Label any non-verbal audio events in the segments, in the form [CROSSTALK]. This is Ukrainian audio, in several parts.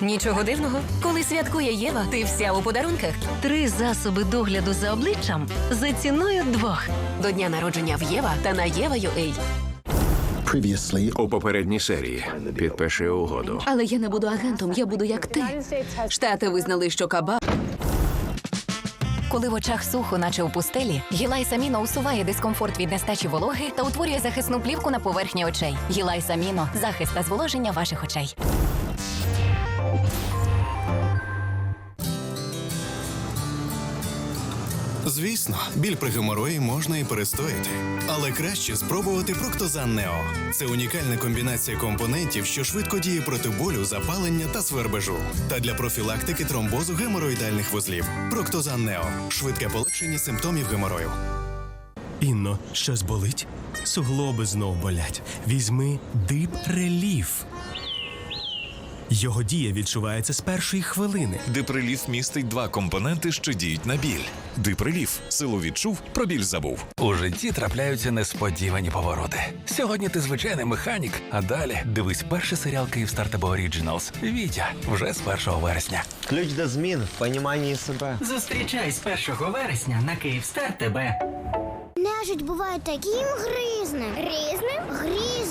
Нічого дивного, коли святкує Єва, ти вся у подарунках. Три засоби догляду за обличчям за ціною двох. До дня народження в Єва та на Єва.ua. Previously У попередній серії підпиши угоду. Але я не буду агентом, я буду як ти. Штати визнали, що каба Коли в очах сухо, наче у пустелі, Гілай Саміно усуває дискомфорт від нестачі вологи та утворює захисну плівку на поверхні очей. Гілай Саміно захист та зволоження ваших очей. Звісно, біль при геморої можна і перестояти, але краще спробувати Проктозан Нео. Це унікальна комбінація компонентів, що швидко діє проти болю, запалення та свербежу. Та для профілактики тромбозу геморроїдальних вузлів. Проктозан Нео швидке полегшення симптомів геморою. Інно, щось болить? Суглоби знов болять. Візьми дип реліф. Його дія відчувається з першої хвилини. Диприліф містить два компоненти, що діють на біль. Диприліф силу відчув, про біль забув. У житті трапляються несподівані повороти. Сьогодні ти звичайний механік, а далі дивись перший серіал Київстар ТБ Оріджіналс. Вітя вже з 1 вересня. Ключ до змін в поніманні себе. Зустрічай з 1 вересня на Київстар ТБ. Нежить буває таким гризним. Гризним? Грізним.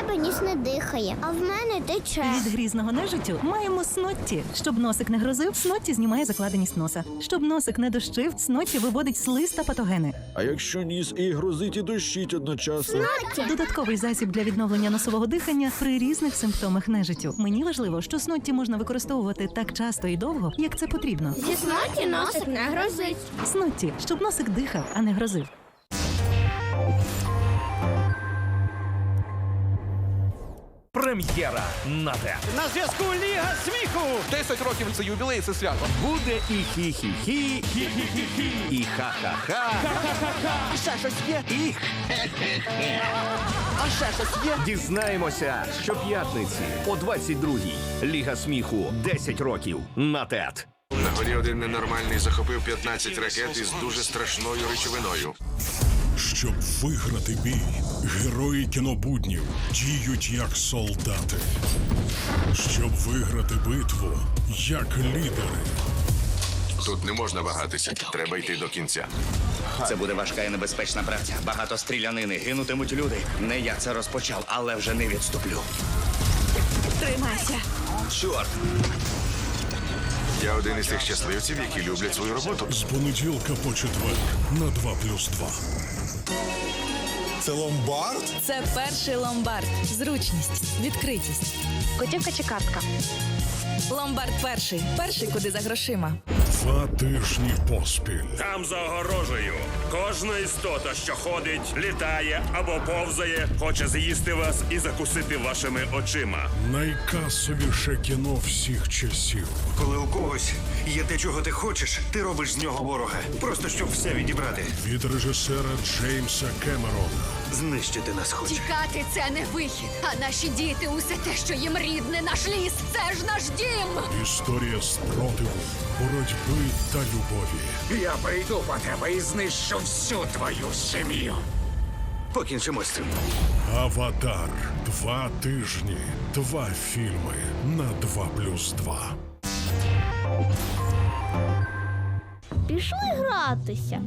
Тебе ніс не дихає, а в мене тече. Від грізного нежиттю маємо снотті. Щоб носик не грозив, снотті знімає закладеність носа. Щоб носик не дощив, снотті виводить слиз та патогени. А якщо ніс і грозить, і дощить одночасно. Додатковий засіб для відновлення носового дихання при різних симптомах нежиттю. Мені важливо, що снотті можна використовувати так часто і довго, як це потрібно. Зі сноті носик не грозить. Снотті, щоб носик дихав, а не грозив. Прем'єра на те. На зв'язку Ліга сміху! 10 років це ювілей, це свято. Буде і хі-хі-хі, хі-хі-хі-хі, і ха-ха-ха. А ще щось є? І А ще щось є? Дізнаємося щоп'ятниці о 22-й. Ліга сміху 10 років на ТЕТ. На горі один ненормальний захопив 15 ракет із дуже страшною речовиною. Щоб виграти бій, герої кінобуднів діють як солдати. Щоб виграти битву, як лідери. Тут не можна вагатися, треба йти до кінця. Це буде важка і небезпечна праця. Багато стрілянини, гинутимуть люди. Не я це розпочав, але вже не відступлю. тримайся. Чорт! Я один із тих щасливців, які люблять свою роботу. З понеділка по четвер на 2 плюс 2. Це ломбард? Це перший ломбард. Зручність, відкритість. Котівка чи картка? Ломбард перший. Перший, куди за грошима. Два тижні поспіль. Там за огорожею. Кожна істота, що ходить, літає або повзає, хоче з'їсти вас і закусити вашими очима. Найкасовіше кіно всіх часів. Коли у когось є те, чого ти хочеш, ти робиш з нього ворога. Просто щоб все відібрати. Від режисера Джеймса Кемерона. Знищити нас хоче. Тікати це не вихід. А наші діти усе те, що їм рідне, наш ліс, це ж наш дім. Історія спротиву, боротьби та любові. Я прийду по тебе і знищу всю твою сім'ю. Покінчимо з цим. Аватар. Два тижні. Два фільми на 2 плюс 2. Пішли гратися.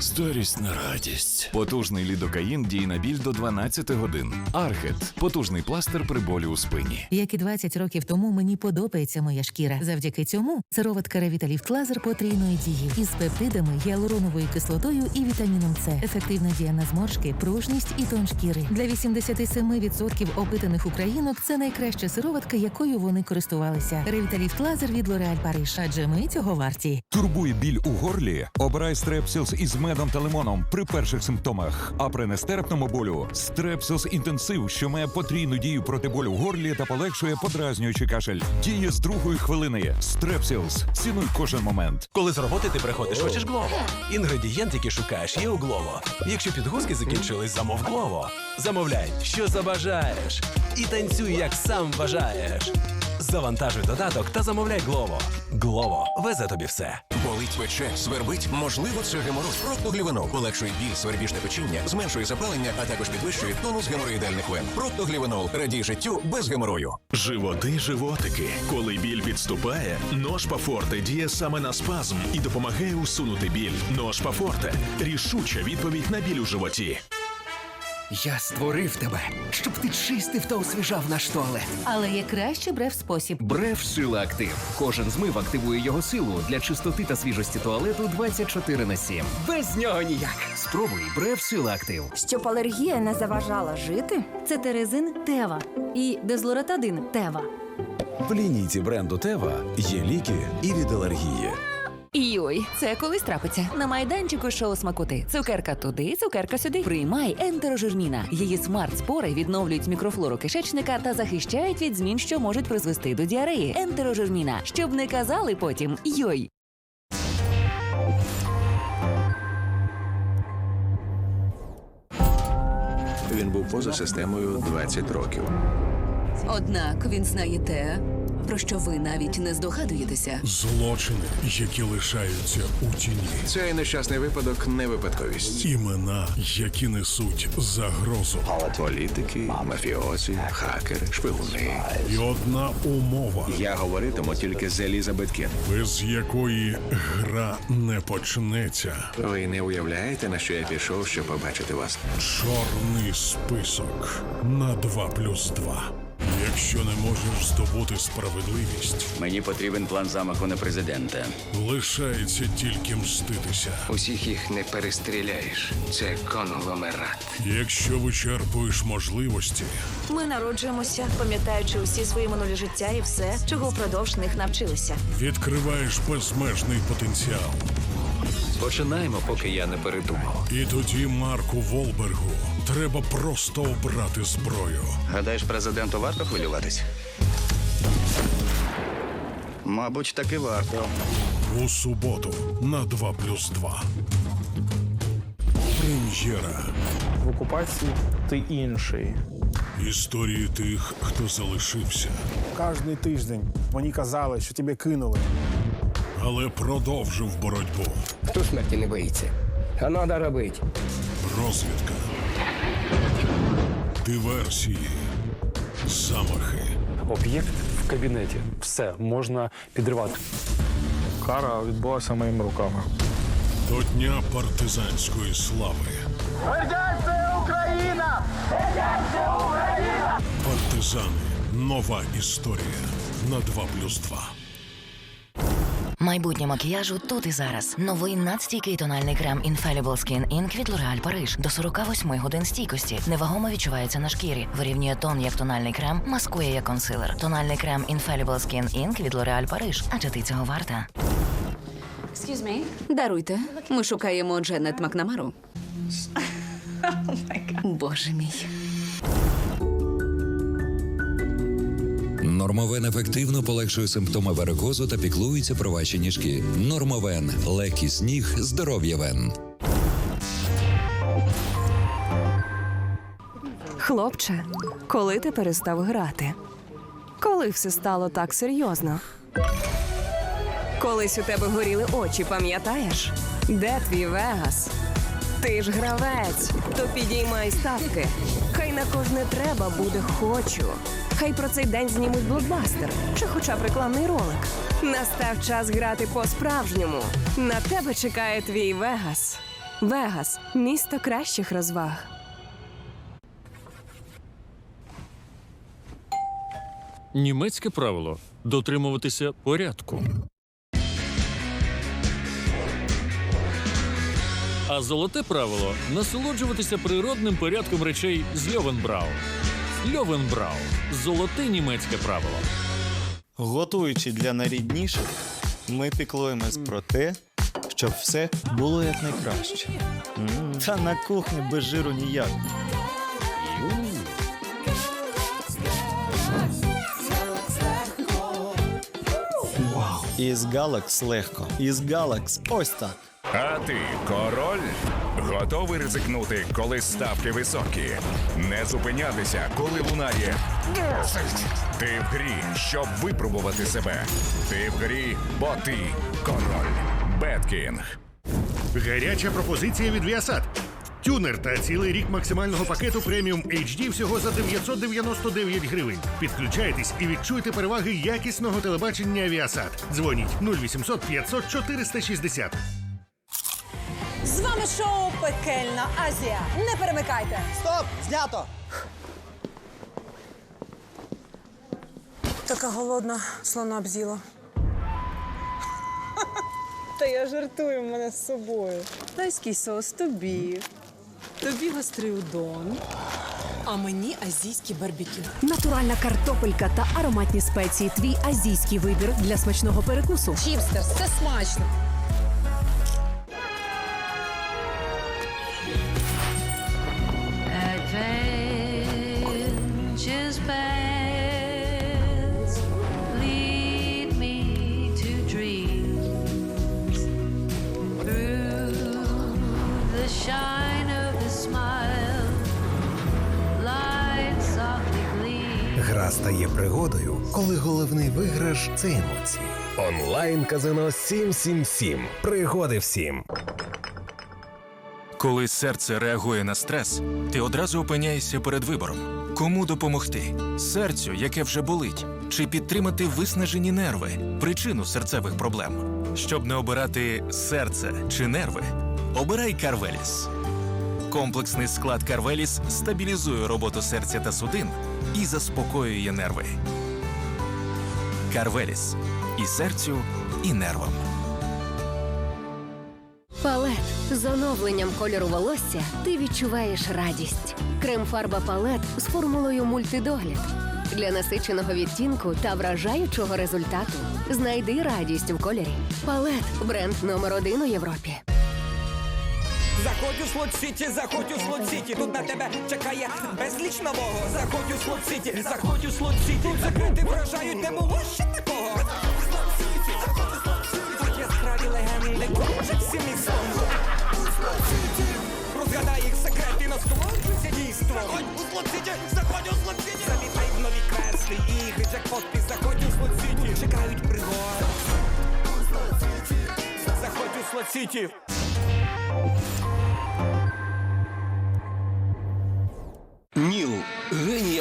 Старість на радість. Потужний лідокаїн діє на біль до 12 годин. Архет потужний пластир при болі у спині. Як і 20 років тому мені подобається моя шкіра. Завдяки цьому сироватка Ревіталіфт Лазер потрійної дії із пептидами, гіалуроновою кислотою і вітаміном С. Ефективна дія на зморшки, пружність і тон шкіри. Для 87% опитаних українок це найкраща сироватка, якою вони користувалися. Ревіталіфт Лазер від L'Oréal Париж. Адже ми цього варті. Турбує біль у горлі. Обирай стрепсілс із медом та лимоном при перших симптомах. А при нестерпному болю стрепсілс інтенсив, що має потрійну дію проти болю в горлі та полегшує подразнюючий кашель. Діє з другої хвилини. Стрепсілс. Цінуй кожен момент. Коли з роботи ти приходиш, хочеш Глово. Інгредієнт, який шукаєш, є у Глово. Якщо підгузки закінчились, замов Глово. Замовляй, що забажаєш. І танцюй, як сам бажаєш. Завантажуй додаток та замовляй Глово. Глово везе тобі все. Болить пече, свербить? Можливо, це геморой. Проктоглівенол полегшує біль, свербіжне печіння, зменшує запалення, а також підвищує тонус геморроїдальних вен. Проктоглівенол радій життю без геморою. Животи, животики. Коли біль підступає, Ношпа Форте діє саме на спазм і допомагає усунути біль. Ношпа Форте рішуча відповідь на біль у животі. Я створив тебе, щоб ти чистив та освіжав наш туалет. Але є краще брев спосіб. Бреф сила актив. Кожен змив активує його силу для чистоти та свіжості туалету 24 на 7. Без нього ніяк. Спробуй бреф сила актив. Щоб алергія не заважала жити, це терезин Тева і дезлоратадин Тева. В лінійці бренду Тева є ліки і від алергії. Йой, це колись трапиться. На майданчику шоу смакоти. Цукерка туди, цукерка сюди. Приймай ентерожирміна. Її смарт-спори відновлюють мікрофлору кишечника та захищають від змін, що можуть призвести до діареї. Ентерожирміна. Щоб не казали потім йой. Він був поза системою 20 років. Однак він знає те, про що ви навіть не здогадуєтеся. Злочини, які лишаються у тіні. Цей нещасний випадок не випадковість. Імена, які несуть загрозу. Політики, мафіозі, хакери, шпигуни. І одна умова, Я говоритиму тільки з Елізабет Кін. без якої гра не почнеться. Ви не уявляєте, на що я пішов, щоб побачити вас. Чорний список на 2 плюс 2. Якщо не можеш здобути справедливість, Мені потрібен план замаху на президента. лишається тільки мститися. Усіх їх не перестріляєш. Це конгломерат. Якщо вичерпуєш можливості, Ми народжуємося, пам'ятаючи усі свої минулі життя і все, чого впродовж них навчилися. відкриваєш безмежний потенціал. Починаємо, поки я не передумав. І тоді Марку Волбергу треба просто обрати зброю. Гадаєш, президенту варто хвилюватись? Мабуть, таки варто. У суботу на 2 плюс 2. Прем'єра. В окупації ти інший. Історії тих, хто залишився, Кожний тиждень мені казали, що тебе кинули. але продовжив боротьбу. Хто смерті не боїться? А треба робити. Розвідка. Диверсії. Замахи. Об'єкт в кабінеті. Все, можна підривати. Кара відбулася моїми руками. До Дня партизанської слави. Радянська Україна! Радянська Україна! Партизани. Нова історія на 2 плюс 2. Майбутнє макіяжу тут і зараз. Новий надстійкий тональний крем Infallible Skin Ink від L'Oreal Paris. До 48 годин стійкості. Невагомо відчувається на шкірі. Вирівнює тон як тональний крем, маскує як консилер. Тональний крем Infallible Skin Ink від L'Oreal Paris. Адже ти цього варта. Excuse? Даруйте. Ми шукаємо Дженет Макнамару. [LAUGHS] Боже мій. Нормовен ефективно полегшує симптоми варикозу та піклується про ваші ніжки. Нормовен легкий сніг, здоров'я вен. Хлопче, коли ти перестав грати? Коли все стало так серйозно? Колись у тебе горіли очі, пам'ятаєш? Де твій Вегас? Ти ж гравець, то підіймай ставки. Хай на кожне треба буде хочу. Хай про цей день знімуть блокбастер чи хоча б рекламний ролик. Настав час грати по-справжньому. На тебе чекає твій Вегас. Вегас місто кращих розваг. Німецьке правило дотримуватися порядку. А золоте правило насолоджуватися природним порядком речей з Льовенбрау. Льовенбрау золоте німецьке правило. Готуючи для найрідніших, ми піклуємось про те, щоб все було якнайкраще. Та на кухні без жиру ніяк. Із Галакс легко. Із Галакс ось так. А ти король? Готовий ризикнути, коли ставки високі. Не зупинятися, коли лунає. Ти в грі, щоб випробувати себе. Ти в грі, бо ти король. Беткінг. Гаряча пропозиція від Viasat. Тюнер та цілий рік максимального пакету преміум HD всього за 999 гривень. Підключайтесь і відчуйте переваги якісного телебачення Viasat. Дзвоніть 0800 500 460. Шоу Пекельна Азія. Не перемикайте. Стоп! Знято! Така голодна, слона обзіла. Та я жартую мене з собою. Тайський соус тобі. Тобі гострий удон. А мені азійський барбекю. Натуральна картопелька та ароматні спеції. Твій азійський вибір для смачного перекусу. Чіпстерс, це смачно. Стає пригодою, коли головний виграш це емоції. Онлайн казино 777. Пригоди всім. Коли серце реагує на стрес, ти одразу опиняєшся перед вибором: кому допомогти серцю, яке вже болить, чи підтримати виснажені нерви, причину серцевих проблем. Щоб не обирати серце чи нерви, обирай Карвеліс. Комплексний склад Карвеліс стабілізує роботу серця та судин і заспокоює нерви. Карвеліс і серцю, і нервам. Палет з оновленням кольору волосся ти відчуваєш радість. Крем-фарба палет з формулою мультидогляд для насиченого відтінку та вражаючого результату. Знайди радість в кольорі. Палет бренд номер один у Європі. Заходь у слот сіті, заходь у слот сіті. Тут на тебе чекає безліч нового. Заходь у слот сіті, заходь у слот сіті. Тут закрити вражають, не було ще такого. Тут яскраві легенди, кружать всі містом. Розгадай їх секрети, насолоджуйся дійством. Заходь у слот сіті, заходь у слот сіті. Завітай в нові квести, ігри, джекпоти, заходь у слот сіті. Чекають пригод. Заходь у слот сіті.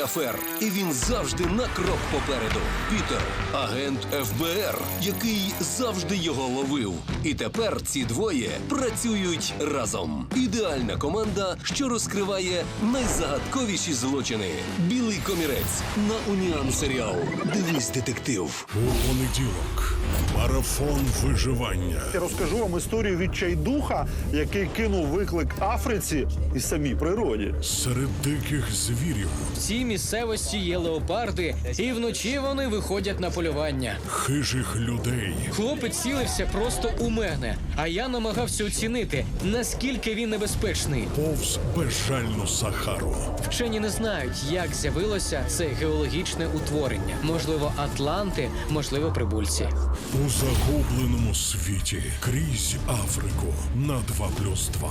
Афер, і він завжди на крок попереду. Пітер агент ФБР, який завжди його ловив. І тепер ці двоє працюють разом. Ідеальна команда, що розкриває найзагадковіші злочини. Білий комірець на Уніан серіал. Дивись, детектив. У понеділок. Марафон виживання. Я розкажу вам історію відчайдуха, який кинув виклик Африці і самій природі. Серед диких звірів, В цій місцевості є леопарди, і вночі вони виходять на полювання. хижих людей, Хлопець цілився просто у мене, а я намагався оцінити, наскільки він небезпечний. повз безжальну Сахару. Вчені не знають, як з'явилося це геологічне утворення. Можливо, Атланти, можливо, прибульці. У загубленому світі крізь Африку на 2 плюс 2.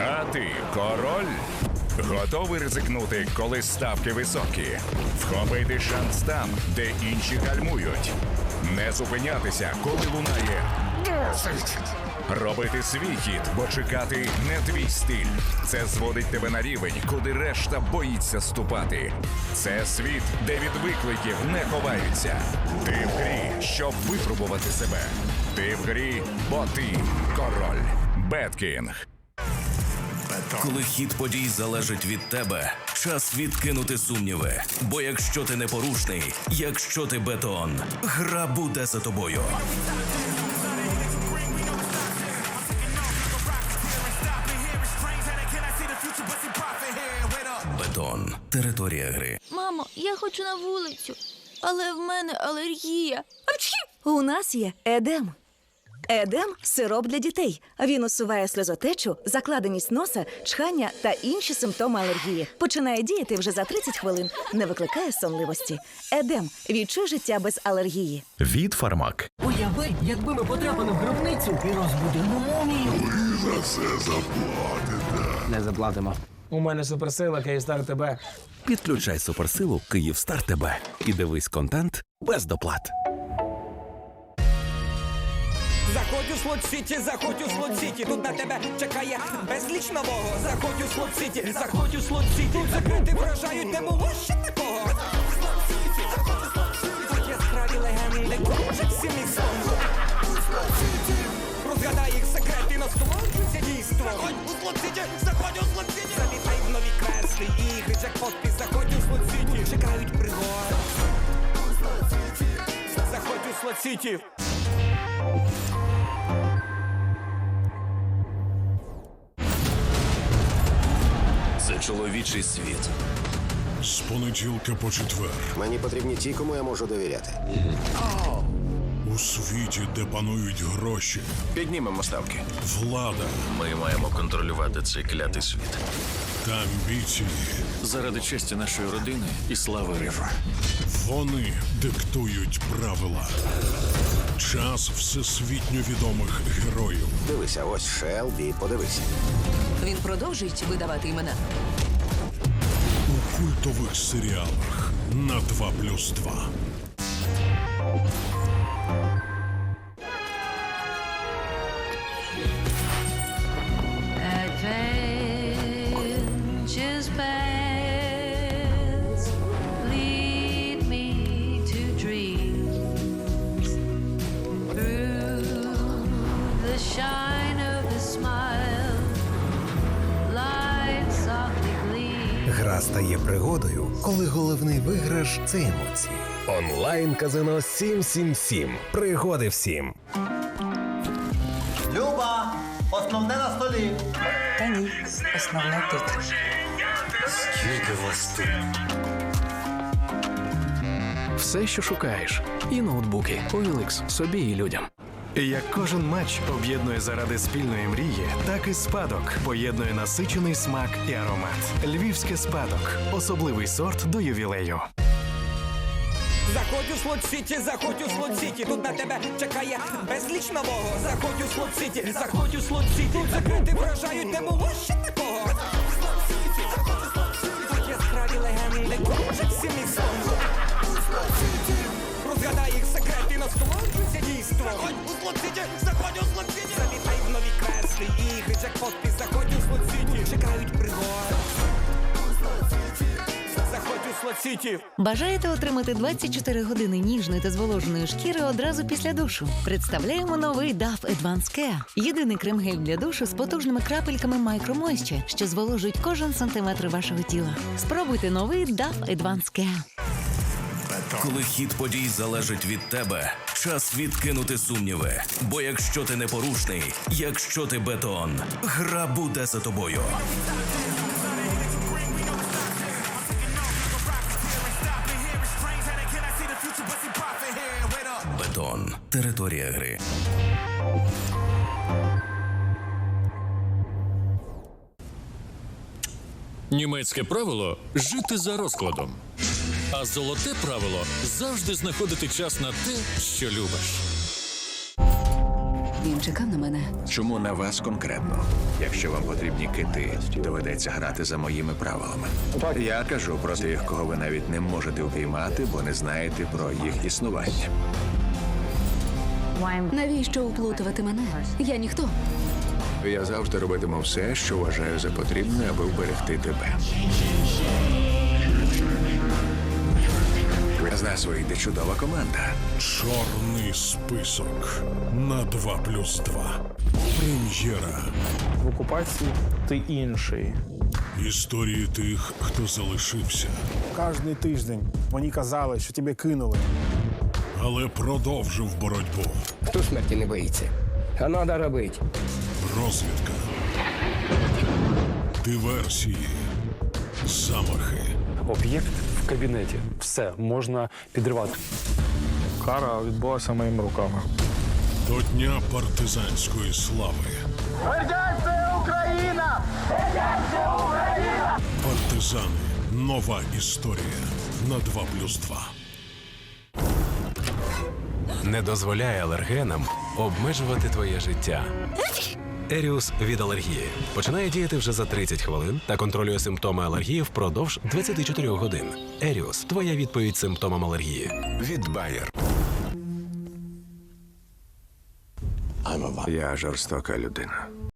А ти король? Готовий ризикнути, коли ставки високі? Вхопити шанс там, де інші гальмують. Не зупинятися, коли лунає. «Досить!» Робити свій хід, бо чекати не твій стиль. Це зводить тебе на рівень, куди решта боїться ступати. Це світ, де від викликів не ховаються. Ти в грі, щоб випробувати себе. Ти в грі, бо ти король. Беткінг. Коли хід подій залежить від тебе, час відкинути сумніви. Бо якщо ти непорушний, якщо ти бетон, гра буде за тобою. Територія гри. Мамо, я хочу на вулицю, але в мене алергія. У нас є Едем. Едем сироп для дітей. Він усуває сльозотечу, закладеність носа, чхання та інші симптоми алергії. Починає діяти вже за 30 хвилин, не викликає сонливості. Едем відчуй життя без алергії. Від Фармак. Уяви, якби ми потрапили в гробницю і розбудили мумію. Ви за все заплатите. Не заплатимо. У мене суперсила Київстар тебе. Підключай суперсилу Київстар ТБ і дивись контент без доплат. Заходь у слот сіті, заходь у слот сіті. Тут на тебе чекає безліч нового. Заходь у слот сіті, заходь у слот сіті. Тут закрити вражають, не було ще такого. Тут яскраві легенди, кружать всі містом. Розгадай їх секрети, насолоджуйся дійством. Заходь у слот сіті, заходь у слот сіті. Нові квести, ігри, джекпот, ти заходь у слот сіті. Чекають пригоди. Заходь у слот сіті. Це чоловічий світ. З понеділка по четвер. Мені потрібні ті, кому я можу довіряти. У світі, де панують гроші, Піднімемо ставки. влада Ми маємо контролювати цей клятий світ. Та амбіції. Заради честі нашої родини і слави Рифа. Вони диктують правила. Час всесвітньо відомих героїв. Дивися, ось Шелбі, подивися. Він продовжує видавати імена. У культових серіалах на 2 коли головний виграш це емоції. Онлайн казино 777. Пригоди всім. Люба, основне на столі. Та ні, основне тут. Скільки вас тут? Все, що шукаєш, і ноутбуки, OLX, собі і людям. Як кожен матч об'єднує заради спільної мрії, так і спадок поєднує насичений смак і аромат. Львівське спадок особливий сорт до ювілею. Заходь у слот сіті, заходь у слот сіті. Тут на тебе чекає безліч нового. Заходь у слот сіті, заходь у слот сіті. Тут закрити вражають, не було ще такого. Тут яскраві легенди, кружать всі містом. Розгадай їх секрети, насолоджуйся дійством. Заходь у слот сіті, заходь у слот сіті. Завітай в нові квести, ігри, джекпот, ти заходь у слот сіті. Чекають пригоди. Заходь у слот сіті. Бажаєте отримати 24 години ніжної та зволоженої шкіри одразу після душу? Представляємо новий DAF Advanced Care. Єдиний крем-гель для душу з потужними крапельками Micro що зволожують кожен сантиметр вашого тіла. Спробуйте новий DAF Advanced Care. Коли хід подій залежить від тебе, час відкинути сумніви. Бо якщо ти непорушний, якщо ти бетон, гра буде за тобою. Бетон. Територія гри. Німецьке правило жити за розкладом. А золоте правило завжди знаходити час на те, що любиш. Він чекав на мене. Чому на вас конкретно? Якщо вам потрібні кити, доведеться грати за моїми правилами. Я кажу про тих, кого ви навіть не можете впіймати, бо не знаєте про їх існування. Навіщо уплутувати мене? Я ніхто. Я завжди робитиму все, що вважаю за потрібне, аби вберегти тебе. З нас вийде чудова команда. Чорний список на 2 плюс 2. Прем'єра. В окупації ти інший. Історії тих, хто залишився, Кожний тиждень мені казали, що тебе кинули. але продовжив боротьбу. Хто смерті не боїться? А треба робити. Розвідка. Диверсії. Замахи. Об'єкт в кабінеті. Все, можна підривати. Кара відбулася моїми руками. До Дня партизанської слави. Радянська Україна! Радянська Україна! Партизани. Нова історія на 2 плюс 2. Не дозволяє алергенам обмежувати твоє життя. Еріус від алергії починає діяти вже за 30 хвилин та контролює симптоми алергії впродовж 24 годин. Еріус твоя відповідь симптомам алергії. Від Байер. Я жорстока людина.